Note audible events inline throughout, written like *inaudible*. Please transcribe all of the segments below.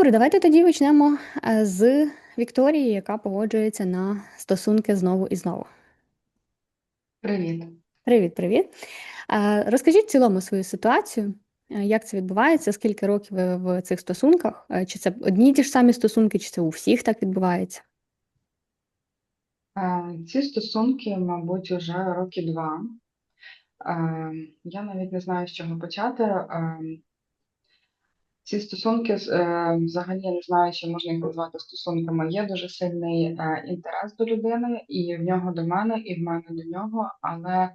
Добре, давайте тоді почнемо е, з Вікторії, яка погоджується на стосунки знову і знову. Привіт. Привіт, привіт. Е, Розкажіть в цілому свою ситуацію, е, як це відбувається, скільки років ви в цих стосунках? Чи це одні й ті ж самі стосунки, чи це у всіх так відбувається? Ці стосунки, мабуть, уже роки два. Я навіть не знаю, з чого почати. Ці стосунки, е, взагалі, я не знаю, чи можна їх назвати стосунками. Є дуже сильний е, інтерес до людини, і в нього до мене, і в мене до нього. Але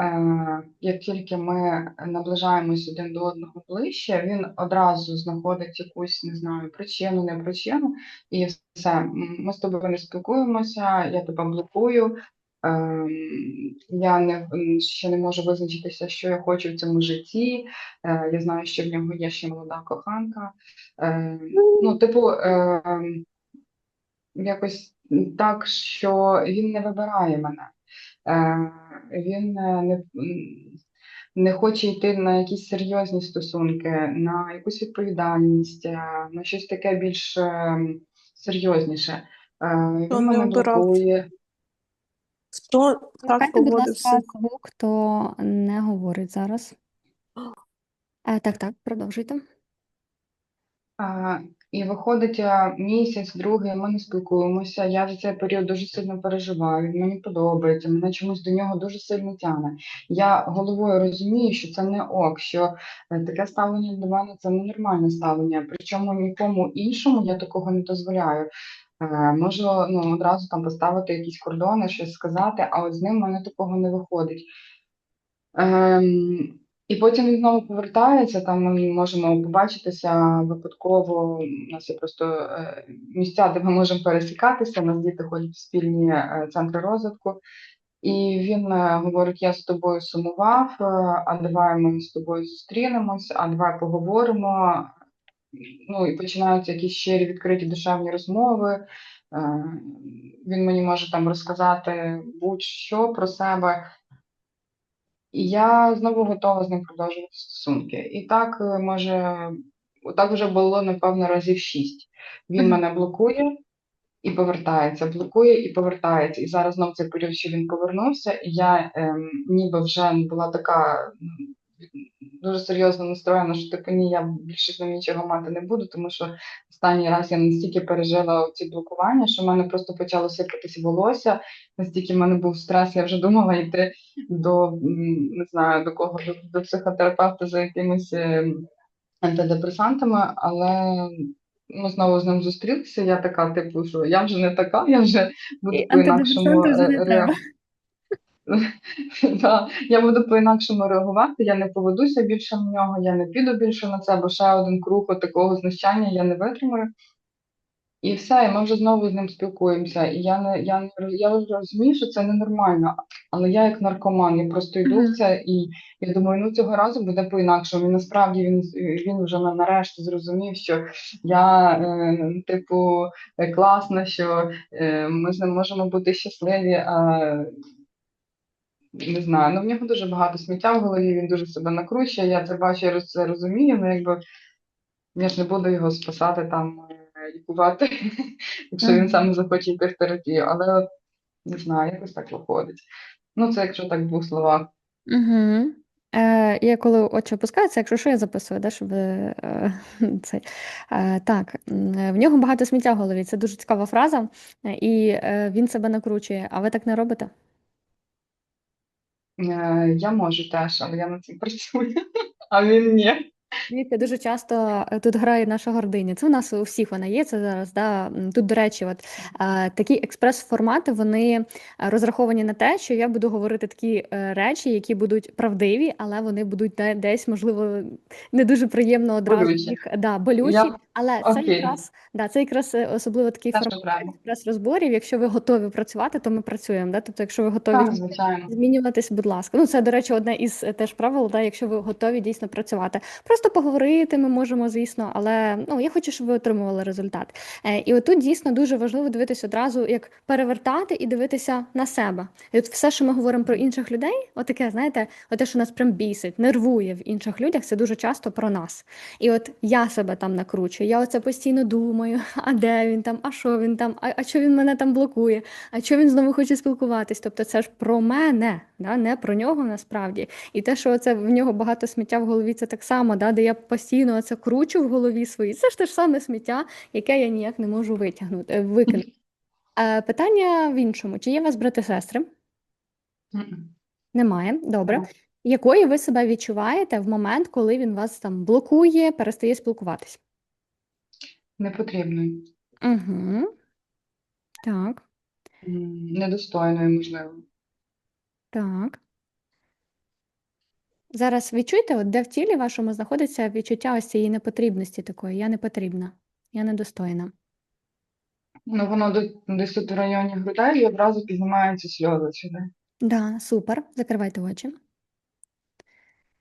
е, як тільки ми наближаємось один до одного ближче, він одразу знаходить якусь, не знаю, причину, не причину, і все. Ми з тобою не спілкуємося, я тебе блокую. Ем, Я не ще не можу визначитися, що я хочу в цьому житті. Е, Я знаю, що в нього є ще молода коханка. Е, Ну, типу, ем, якось так, що він не вибирає мене. Е, Він не, не хоче йти на якісь серйозні стосунки, на якусь відповідальність, на щось таке більш ем, серйозніше. Він мене блокує. Хто так будь поводився? ласка, звук, хто не говорить зараз. Е, Так, так, продовжуйте. А, і виходить а, місяць, другий, ми не спілкуємося. Я за цей період дуже сильно переживаю. Він мені подобається, мене чомусь до нього дуже сильно тягне. Я головою розумію, що це не ок, що е, таке ставлення до мене це ненормальне ставлення. Причому нікому іншому я такого не дозволяю. Е, Можу ну, одразу там поставити якісь кордони, щось сказати, а от з ним в мене такого не виходить. Ем, і потім він знову повертається, там ми можемо побачитися випадково. У нас є просто е, місця, де ми можемо пересікатися. У нас діти ходять в спільні е, центри розвитку. І він говорить: я з тобою сумував, а давай ми з тобою зустрінемось, а давай поговоримо. Ну і починаються якісь щирі відкриті душевні розмови. Е, Він мені може там розказати будь-що про себе. І я знову готова з ним продовжувати стосунки. І так, е, може, так вже було, напевно, разів шість. Він мене блокує і повертається, блокує і повертається. І зараз знов цей період, що він повернувся, і я ем, ніби вже була така дуже серйозно настроєна, що типу ні, я більше з ним нічого мати не буду, тому що останній раз я настільки пережила ці блокування, що в мене просто почало сипатися волосся, настільки в мене був стрес, я вже думала йти до не знаю до кого, до, до психотерапевта за якимись ем, антидепресантами, але ми знову з ним зустрілися. Я така, типу, що я вже не така, я вже буду по-інакшому антидепресанти вже не е, треба. ре- Да, я буду по-інакшому реагувати, я не поведуся більше на нього, я не піду більше на це, бо ще один круг от такого знущання я не витримаю. І все, і ми вже знову з ним спілкуємося. І я не я не я вже розумію, що це ненормально. Але я як наркоман, я просто йду в це, і я думаю, ну цього разу буде по-інакшому. І насправді він він вже на- нарешті зрозумів, що я е, типу класна, що е, ми з ним можемо бути щасливі. А не знаю, ну в нього дуже багато сміття в голові, він дуже себе накручує. Я це бачу, я роз- це розумію. Ну якби я ж не буду його спасати там, е, лікувати, *laughs* якщо він сам не захоче йти в терапію. Але от, не знаю, якось так виходить. Ну, це якщо так в двох словах. Угу. Е, я коли очі опускаються, якщо що, я записую, да, щоб е, *laughs* цей. Е, так, в нього багато сміття в голові. Це дуже цікава фраза, і е, він себе накручує. А ви так не робите? Е, я можу теж, але я над цим *laughs* працюю, а він ні. Дивіться, дуже часто е, тут грає наша гординя. Це у нас у всіх вона є. Це зараз. Да. Тут, до речі, от е, такі експрес-формати вони е, розраховані на те, що я буду говорити такі е, речі, які будуть правдиві, але вони будуть де- десь, можливо, не дуже приємно одразу їх да, болючі. Я Але це якраз да, це якраз е, особливо такий що формат треба. експрес-розборів. Якщо ви готові працювати, то ми працюємо. Да? Тобто, якщо ви готові Так, звичайно. Змінюватись, будь ласка. Ну, це, до речі, одне із е, теж правил, да, якщо ви готові дійсно працювати. Просто поговорити ми можемо, звісно, але ну, я хочу, щоб ви отримували результат. Е, І отут дійсно дуже важливо дивитися одразу, як перевертати і дивитися на себе. І от все, що ми говоримо про інших людей, отаке, знаєте, оте, що нас прям бісить, нервує в інших людях, це дуже часто про нас. І от я себе там накручую, я оце постійно думаю, *laughs* а де він там, а що він там, а, а що він мене там блокує, а що він знову хоче спілкуватись. Тобто це ж про мене, да? не про нього насправді. І те, що це в нього багато сміття в голові, це так само, да? де я постійно це кручу в голові своїй. Це ж те ж саме сміття, яке я ніяк не можу витягнути, е, викинути. Е, Питання в іншому: чи є у вас брати-сестри? Немає. Добре. Якою ви себе відчуваєте в момент, коли він вас там блокує, перестає спілкуватись? Не потрібно. Угу. Так, М, Недостойною, можливо. так. Зараз відчуйте, от де в тілі вашому знаходиться відчуття ось цієї непотрібності такої. Я не потрібна, я недостойна. Ну, воно десь тут в районі грудей і одразу піднімаються сльози сюди. Да, супер. Закривайте очі.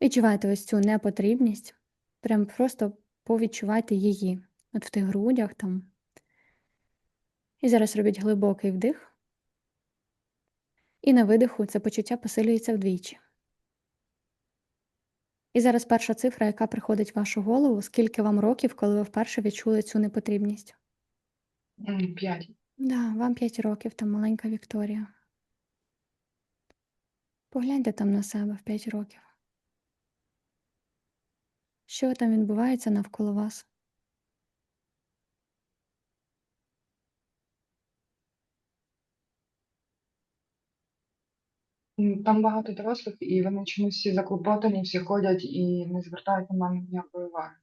Відчувайте ось цю непотрібність. Прям просто повідчувайте її. От в тих грудях там. І зараз робіть глибокий вдих. І на видиху це почуття посилюється вдвічі. І зараз перша цифра, яка приходить в вашу голову, скільки вам років, коли ви вперше відчули цю непотрібність? П'ять. Да, вам 5 років, там маленька Вікторія. Погляньте там на себе в 5 років. Що там відбувається навколо вас? Там багато дорослих, і вони чомусь всі заклопотані, всі ходять і не звертають на мене ніякої уваги.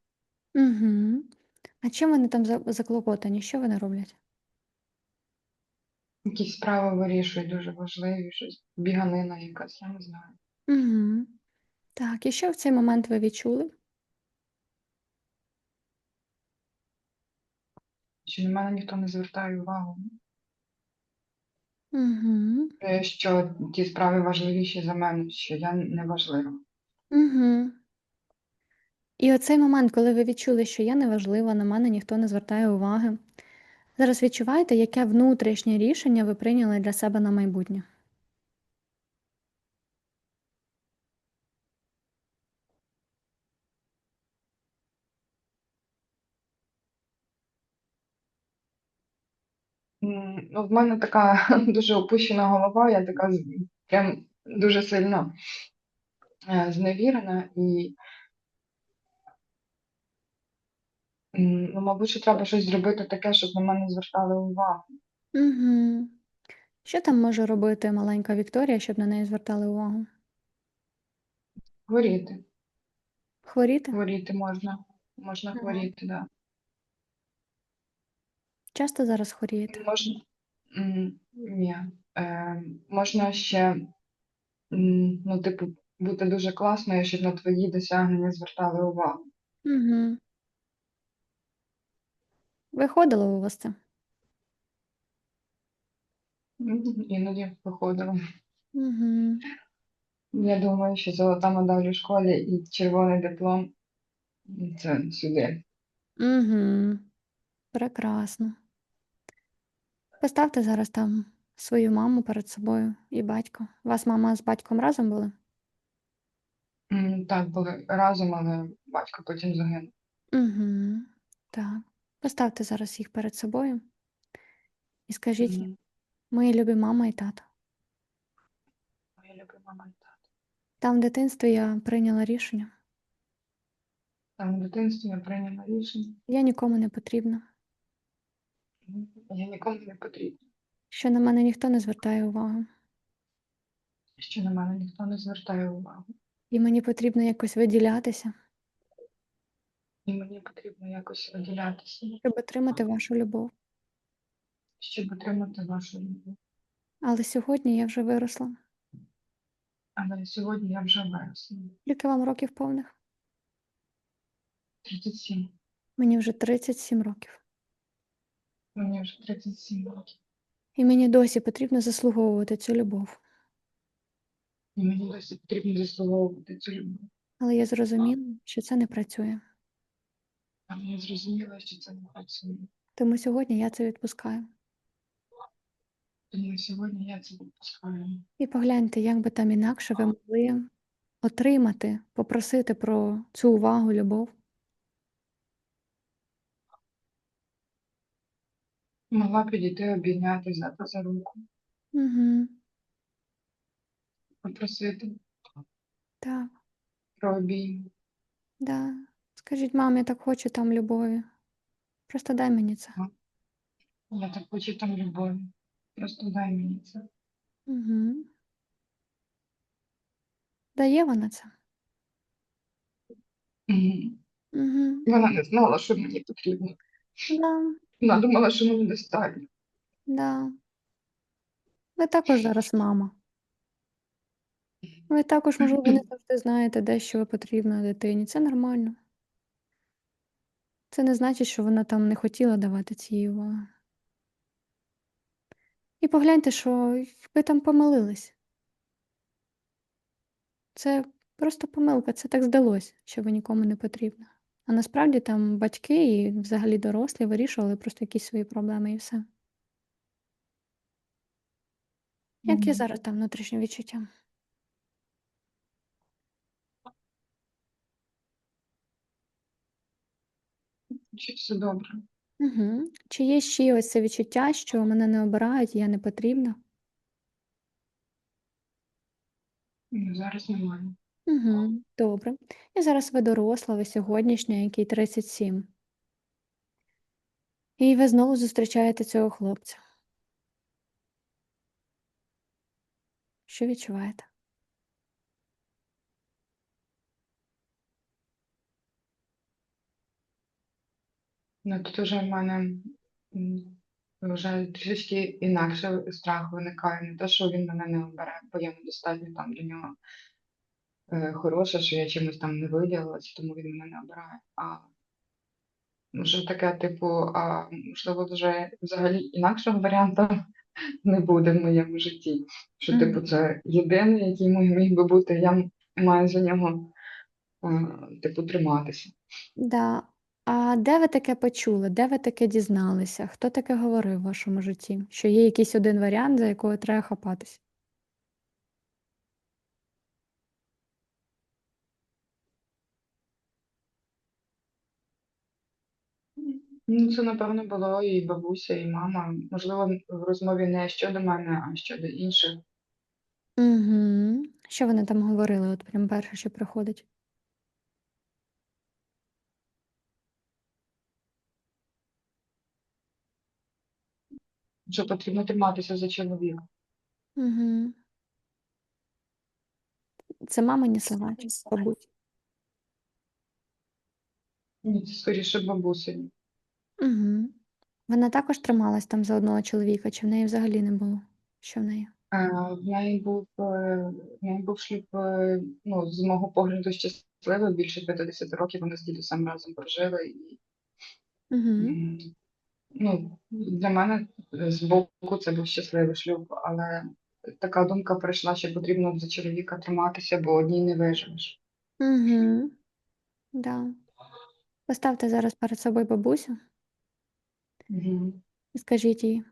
Угу. А чим вони там за- заклопотані? Що вони роблять? Якісь справи вирішують дуже важливі, щось біганина якась, я не знаю. Угу. Так, і що в цей момент ви відчули? Що на мене ніхто не звертає увагу, Угу. Е, що ті справи важливіші за мене, що я не важлива. Угу. І оцей момент, коли ви відчули, що я неважлива, на мене ніхто не звертає уваги. Зараз відчуваєте, яке внутрішнє рішення ви прийняли для себе на майбутнє? М, Ну, в мене така *laughs* дуже опущена голова, я така прям дуже сильно е, зневірена і, ну, мабуть, що треба щось зробити таке, щоб на мене звертали увагу. Угу. Що там може робити маленька Вікторія, щоб на неї звертали увагу? Хворіти. Хворіти? Хворіти можна. Можна Ага. хворіти, да. Часто зараз хворієте? Можна, ні. Е, можна ще, ну, типу, бути дуже класною, щоб на твої досягнення звертали увагу. Угу. Виходило у вас це? М, Іноді виходило. Угу. Я думаю, що золота медаль у школі і червоний диплом це сюди. Угу. Прекрасно. Поставте зараз там свою маму перед собою і батька. У вас мама з батьком разом були? М, Так, були разом, але батько потім загинув. Угу. Так. Поставте зараз їх перед собою і скажіть, їм, М, мої любі мама і тато. Я люблю маму і тата. Там в дитинстві я прийняла рішення. Там в дитинстві я прийняла рішення. Я нікому не потрібна, Я нікому не потрібна. що на мене ніхто не звертає увагу. Що на мене ніхто не звертає увагу. І мені потрібно якось виділятися, І мені потрібно якось виділятися, щоб отримати вашу любов. щоб отримати вашу любов. Але сьогодні я вже виросла. Але сьогодні я вже виросла. Скільки вам років повних? 37. Мені вже 37 років. Мені вже 37 років. І мені досі потрібно заслуговувати цю любов. І мені досі потрібно заслуговувати цю любов. Але я зрозуміла, що це не працює. Але я зрозуміла, що це не працює. Тому сьогодні я це відпускаю. Тому сьогодні я це відпускаю. І погляньте, як би там інакше ви могли отримати, попросити про цю увагу, любов. Могла підійти, обійняти, взяти за руку, Угу. попросити Так, про обійм. да. Скажіть, мам, я так хочу там любові. Просто дай мені це. Я так хочу там любові. Просто дай мені це. Угу. Дає вона це. Мгм. Угу. Вона не знала, що мені потрібно. Да, Вона думала, що мені достатньо. да. Ви також зараз мама. Ви також, можливо, не завжди знаєте, де що потрібно дитині. Це нормально. Це не значить, що вона там не хотіла давати цієї уваги. І погляньте, що ви там помилились. Це просто помилка, це так здалось, що ви нікому не потрібна. А насправді там батьки і взагалі дорослі вирішували просто якісь свої проблеми і все. Як Мгм. зараз там внутрішнє відчуття? Чи все добре? Угу. Чи є ще ось це відчуття, що мене не обирають, я не потрібна? Ні, Зараз немає. Угу. Добре. І зараз ви доросла, ви сьогоднішня, якій 37. І ви знову зустрічаєте цього хлопця. Що відчуваєте? Ну, тут уже в мене вже трішки інакше страх виникає. Не те, що він мене не обере, бо я недостатньо там для нього хороша, що я чимось там не виділилась, тому він мене не обирає. А вже таке, типу, а можливо, вже взагалі інакшого варіанту не буде в моєму житті. Що, типу, це єдиний, який міг міг би бути, я маю за нього, е, типу, триматися. Да. А де ви таке почули? Де ви таке дізналися? Хто таке говорив в вашому житті? Що є якийсь один варіант, за якого треба хапатись? Ну, це, напевно, було і бабуся, і мама. Можливо, в розмові не щодо мене, а щодо інших. Угу. Що вони там говорили? От прям перше, що приходить. Що потрібно триматися за чоловіка. Угу. Це мамині слова чи бабусі? Ні, скоріше бабусею. Угу. Вона також трималась там за одного чоловіка, чи в неї взагалі не було? Що в неї? Е, В неї був, е, в неї був шлюб, е, ну, з мого погляду, щасливий. Більше 50 років вони з дідусем разом прожили. І, Угу. м, ну, для мене е, з боку це був щасливий шлюб, але така думка прийшла, що потрібно за чоловіка триматися, бо одній не виживеш. Угу. Да. Поставте зараз перед собою бабусю Угу. і скажіть їй,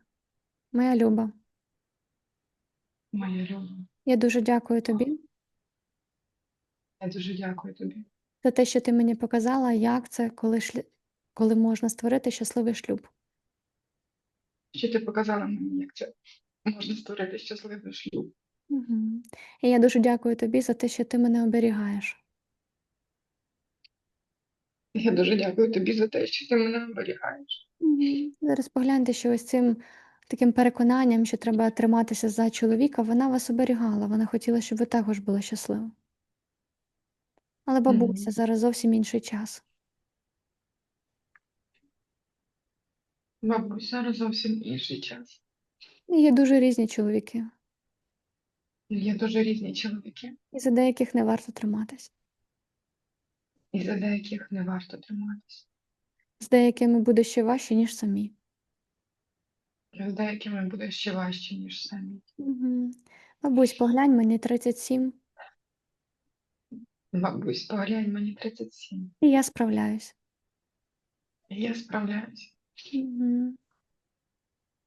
моя Люба, Моя Люба, я дуже дякую тобі я дуже дякую тобі. за те, що ти мені показала, як це, коли, шлі... коли можна створити щасливий шлюб. Що ти показала мені, як це можна створити щасливий шлюб. Угу. І я дуже дякую тобі за те, що ти мене оберігаєш. Я дуже дякую тобі за те, що ти мене оберігаєш. Зараз погляньте, що ось цим таким переконанням, що треба триматися за чоловіка, вона вас оберігала, вона хотіла, щоб ви також були щасливі. Але бабуся Мгм. зараз зовсім інший час. Бабусь, зараз зовсім інший час. І є дуже різні чоловіки, Є дуже різні чоловіки, і за деяких не варто триматись. і за деяких не варто триматися. З деякими буде ще важче, ніж самі. З деякими буде ще важче, ніж самі. Угу. Бабусь, поглянь, мені 37. Бабусь, поглянь, мені 37. І я справляюсь. І я справляюсь. Мгм.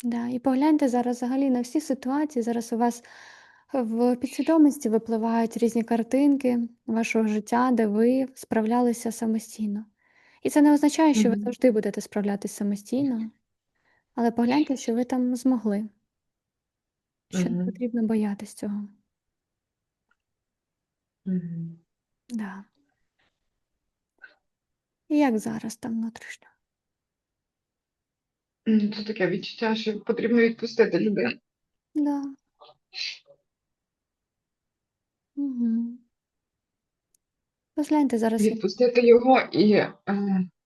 Да, і погляньте зараз взагалі на всі ситуації. Зараз у вас в підсвідомості випливають різні картинки вашого життя, де ви справлялися самостійно. І це не означає, що ви Мгм. завжди будете справлятись самостійно, але погляньте, що ви там змогли, що не Мгм. потрібно боятись цього. Мгм. Да. І як зараз там внутрішньо? М, Це таке відчуття, що потрібно відпустити людину. Да. Угу. Розгляньте зараз. Відпустити його і е,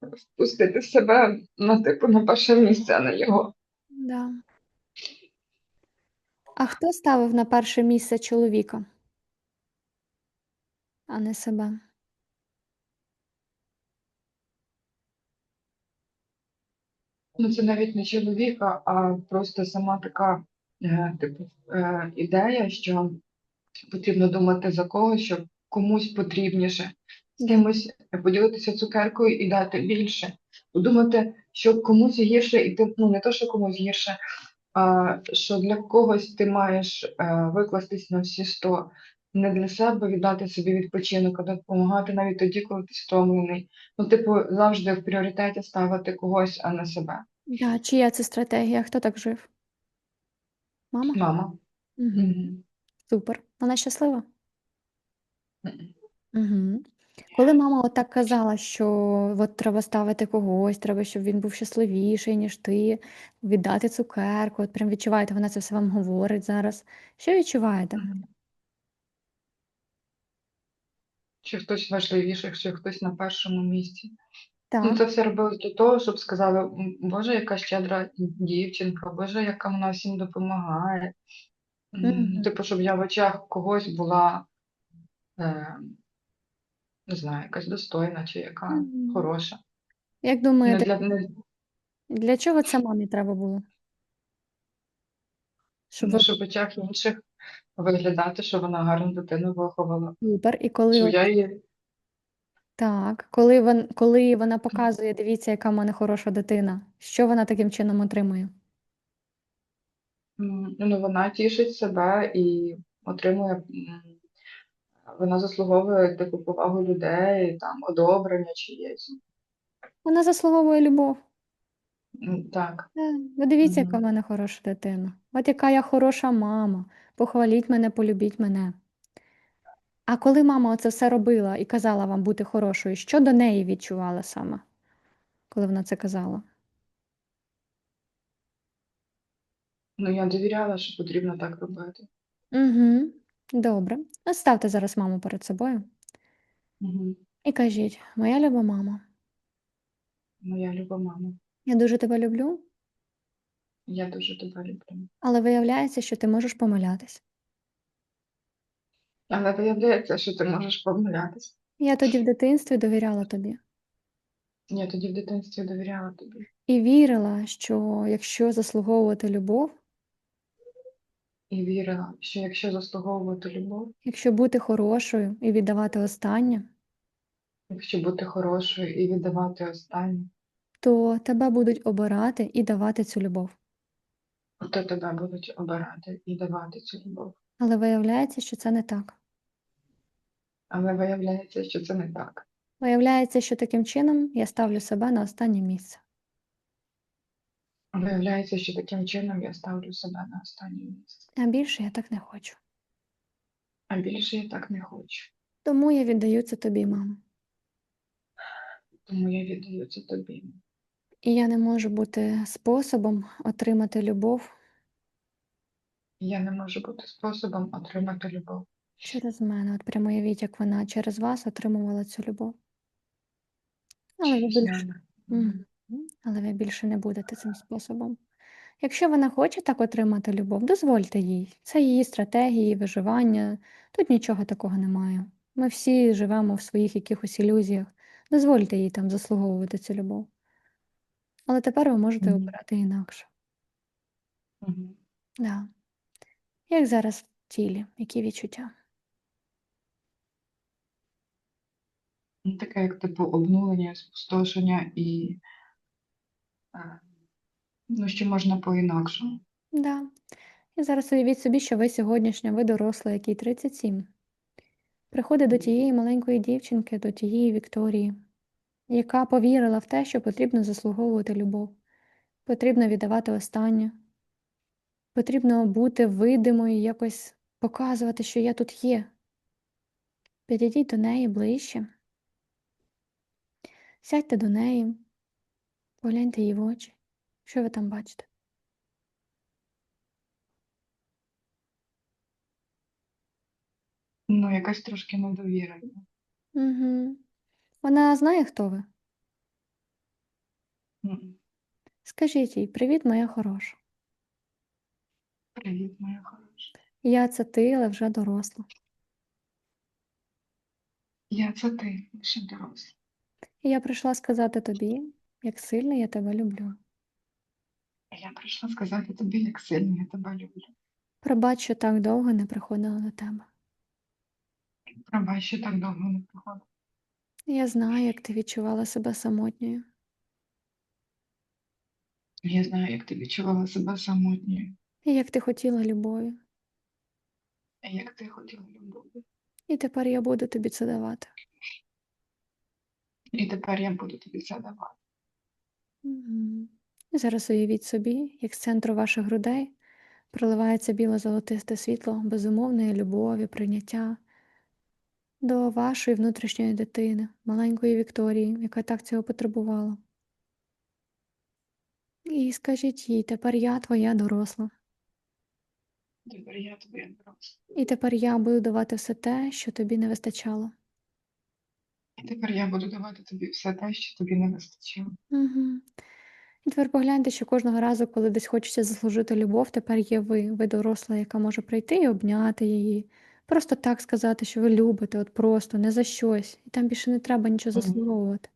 впустити себе на типу на перше місце, а не його. Да. А хто ставив на перше місце чоловіка, а не себе? Ну, це навіть не чоловіка, а просто сама така е, типу, е, ідея, що потрібно думати за когось, щоб комусь потрібніше, з кимось поділитися цукеркою і дати більше. Думати, що комусь гірше, і ти ну не то, що комусь гірше, а що для когось ти маєш е, викластись на всі сто. Не для себе віддати собі відпочинок, а допомагати навіть тоді, коли ти стомлений. Ну, типу, завжди в пріоритеті ставити когось, а не себе. Да. Чия це стратегія? Хто так жив? Мама? Мама. Угу. Супер. Вона щаслива? Мгм. Угу. Коли мама отак казала, що от треба ставити когось, треба, щоб він був щасливіший, ніж ти, віддати цукерку, от прям відчуваєте, вона це все вам говорить зараз. Що відчуваєте? Мгм. Чи хтось важливіший, чи хтось на першому місці. Ну, Так. це все робилось для того, щоб сказали, «М, Боже, яка щедра дівчинка, Боже, яка вона всім допомагає. М, Мгм. Типу, щоб я в очах когось була, е, не знаю, якась достойна чи яка Мгм. хороша. Як Не думаєте, для, не, для чого це мамі треба було? Щоб ну, щоб в очах інших виглядати, що вона гарну дитину виховала. супер, і коли Що от я її так, коли вон, коли вона показує, дивіться, яка в мене хороша дитина, що вона таким чином отримує? м, ну, вона тішить себе і отримує, м, вона заслуговує таку повагу людей, там, одобрення чиєсь. Вона заслуговує любов. Так. Ви дивіться, яка в мене хороша дитина. От яка я хороша мама. Похваліть мене, полюбіть мене. А коли мама оце все робила і казала вам бути хорошою, що до неї відчувала саме, коли вона це казала? Ну, я довіряла, що потрібно так робити. Угу. Добре. Ось ставте зараз маму перед собою Угу. і кажіть: Моя люба мама, Моя люба мама, я дуже тебе люблю, я дуже тебе люблю. але виявляється, що ти можеш помилятись. Але виявляється, що ти можеш помилятися. Я тоді в дитинстві довіряла тобі Я тоді в дитинстві довіряла тобі. і вірила, що якщо заслуговувати любов, І вірила, що якщо заслуговувати любов, якщо бути хорошою і віддавати останнє, якщо бути хорошою і віддавати останнє, то тебе будуть обирати і давати цю любов. то тебе будуть обирати і давати цю любов. Але виявляється, що це не так. Але виявляється, що це не так. Виявляється, що таким чином я ставлю себе на останнє місце. Виявляється, що таким чином я ставлю себе на останнє місце. А більше я так не хочу. А більше я так не хочу. Тому я віддаю це тобі, мамо. Тому я віддаю це тобі. І я не можу бути способом отримати любов Я не можу бути способом отримати любов. через мене. От прямо уявіть, як вона через вас отримувала цю любов. Але через більше, мене. Але ви більше не будете цим способом. Якщо вона хоче так отримати любов, дозвольте їй. Це її стратегії, виживання. Тут нічого такого немає. Ми всі живемо в своїх якихось ілюзіях. Дозвольте їй там заслуговувати цю любов. Але тепер ви можете Мгм. обирати інакше. Мгм. Да. Як зараз в тілі, які відчуття? Ну, таке, як типу обнулення, спустошення і ну, що можна по-інакшому. Да. І зараз уявіть собі, що ви сьогоднішня, ви доросла, якій 37. Приходить до тієї маленької дівчинки, до тієї Вікторії, яка повірила в те, що потрібно заслуговувати любов, потрібно віддавати останнє, потрібно бути видимою, якось показувати, що я тут є. Підійдіть до неї ближче, сядьте до неї, погляньте їй в очі. Що ви там бачите? Ну, якась трошки недовіра. Угу. Вона знає, хто ви? М. Скажіть їй, привіт, моя хороша. Привіт, моя хороша. Я це ти, але вже доросла. Я це ти, лише доросла. І я прийшла сказати тобі, як сильно я тебе люблю. Я прийшла сказати тобі, як сильно я тебе люблю. Пробач, що так довго не приходила до тебе. Пробач, що так довго не приходив. Я знаю, як ти відчувала себе самотньою. Я знаю, як ти відчувала себе самотньою, І як ти хотіла любові. і як ти хотіла любові. І тепер я буду тобі це давати. І тепер я буду тобі це давати. Угу. І зараз уявіть собі, як з центру ваших грудей проливається біло-золотисте світло безумовної любові, прийняття до вашої внутрішньої дитини, маленької Вікторії, яка так цього потребувала. І скажіть їй, тепер я твоя доросла. Тепер я тобі доросла. І тепер я буду давати все те, що тобі не вистачало. І тепер я буду давати тобі все те, що тобі не вистачило. Угу. І тепер погляньте, що кожного разу, коли десь хочеться заслужити любов, тепер є ви, ви доросла, яка може прийти і обняти її. Просто так сказати, що ви любите, от просто, не за щось. І там більше не треба нічого заслуговувати.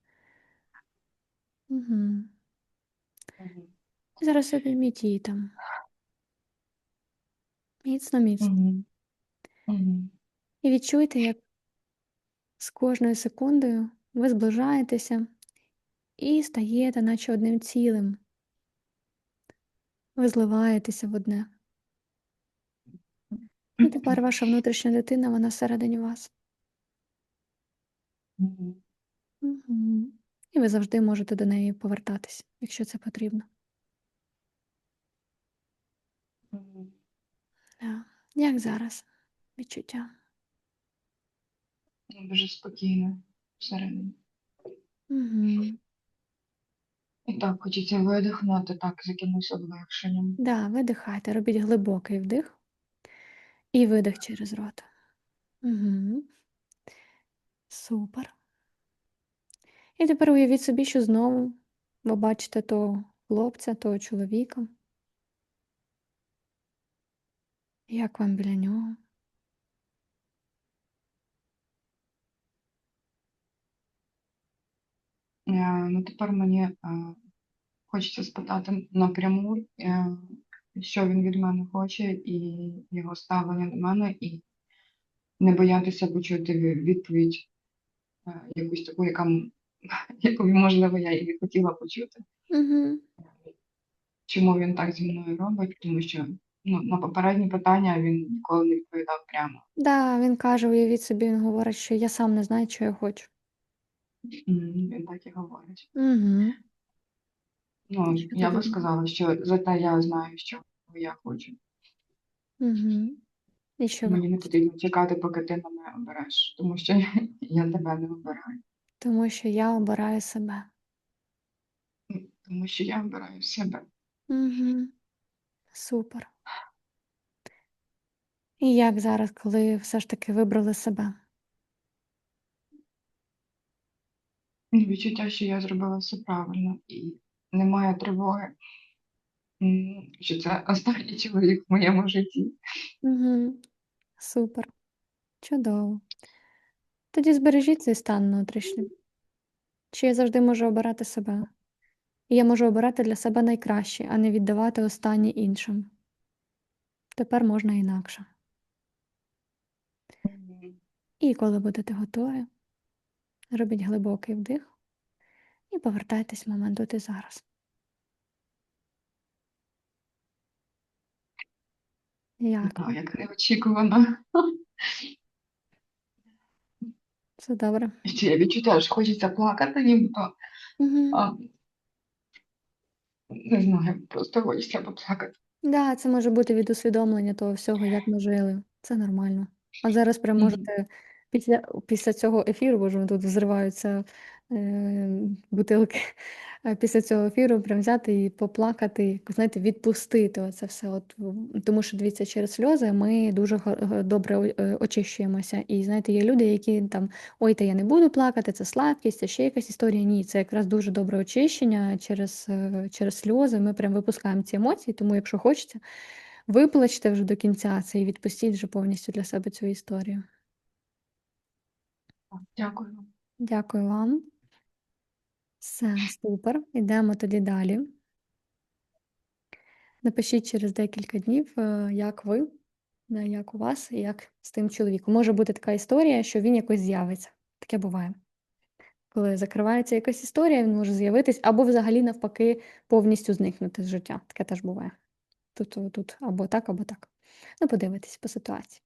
Угу. І зараз обійміть її там. Міцно, міцно. Мгм. Мгм. І відчуйте, як з кожною секундою ви зближаєтеся і стаєте, наче одним цілим. Ви зливаєтеся в одне. І тепер ваша внутрішня дитина, вона всередині вас. Угу. І ви завжди можете до неї повертатись, якщо це потрібно. Да. Як зараз відчуття? Ну, Дуже спокійно всередині. Угу. І так, хочеться видихнути, так, з якимось облегшенням. Да, видихайте, робіть глибокий вдих і видих через рот. Угу. Супер. І тепер уявіть собі, що знову ви бачите того хлопця, того чоловіка. Як вам біля нього? Ну, тепер мені е, хочеться спитати напряму, е, що він від мене хоче, і його ставлення до мене, і не боятися почути відповідь е, якусь таку, яка, *laughs* яку, можливо, я і не хотіла почути. Угу. Чому він так зі мною робить? Тому що ну, на попередні питання він ніколи не відповідав прямо. Да, він каже, уявіть собі, він говорить, що я сам не знаю, що я хочу. Він так і говорить. Ну, Що я тобі би сказала, що зате я знаю, що я хочу. І що ви Мені не хочете? потрібно чекати, поки ти мене обереш, тому що я тебе не обираю. Тому що я обираю себе. Тому що я обираю себе. Угу. Супер. І як зараз, коли все ж таки вибрали себе? Відчуття, що я зробила все правильно і немає тривоги, що це останній чоловік в моєму житті. Угу. Супер. Чудово. Тоді збережіть цей стан внутрішній. Чи я завжди можу обирати себе? І я можу обирати для себе найкраще, а не віддавати останнє іншим. Тепер можна інакше. І коли будете готові, Робіть глибокий вдих і повертайтесь в момент тут і зараз. Як Так, як неочікувано. Все добре. Ще я відчуваю, що хочеться плакати, нібито. Угу. А, не знаю, просто хочеться поплакати. Да, це може бути від усвідомлення того всього, як ми жили. Це нормально. А зараз прям можете після, після цього ефіру, бо ж тут взриваються е, бутилки. Після цього ефіру прям взяти і поплакати, знаєте, відпустити оце все. От, тому що дивіться, через сльози ми дуже добре е, очищуємося. І знаєте, є люди, які там ой, та я не буду плакати, це слабкість, це ще якась історія. Ні, це якраз дуже добре очищення через, е, через сльози. Ми прям випускаємо ці емоції. Тому, якщо хочеться, виплачте вже до кінця це і відпустіть вже повністю для себе цю історію. Дякую. Дякую вам. Все, супер. Ідемо тоді далі. Напишіть через декілька днів, е, як ви, як у вас, як з тим чоловіком. Може бути така історія, що він якось з'явиться. Таке буває. Коли закривається якась історія, він може з'явитись, або взагалі навпаки повністю зникнути з життя. Таке теж буває. Тут, тут або так, або так. Ну, подивитись по ситуації.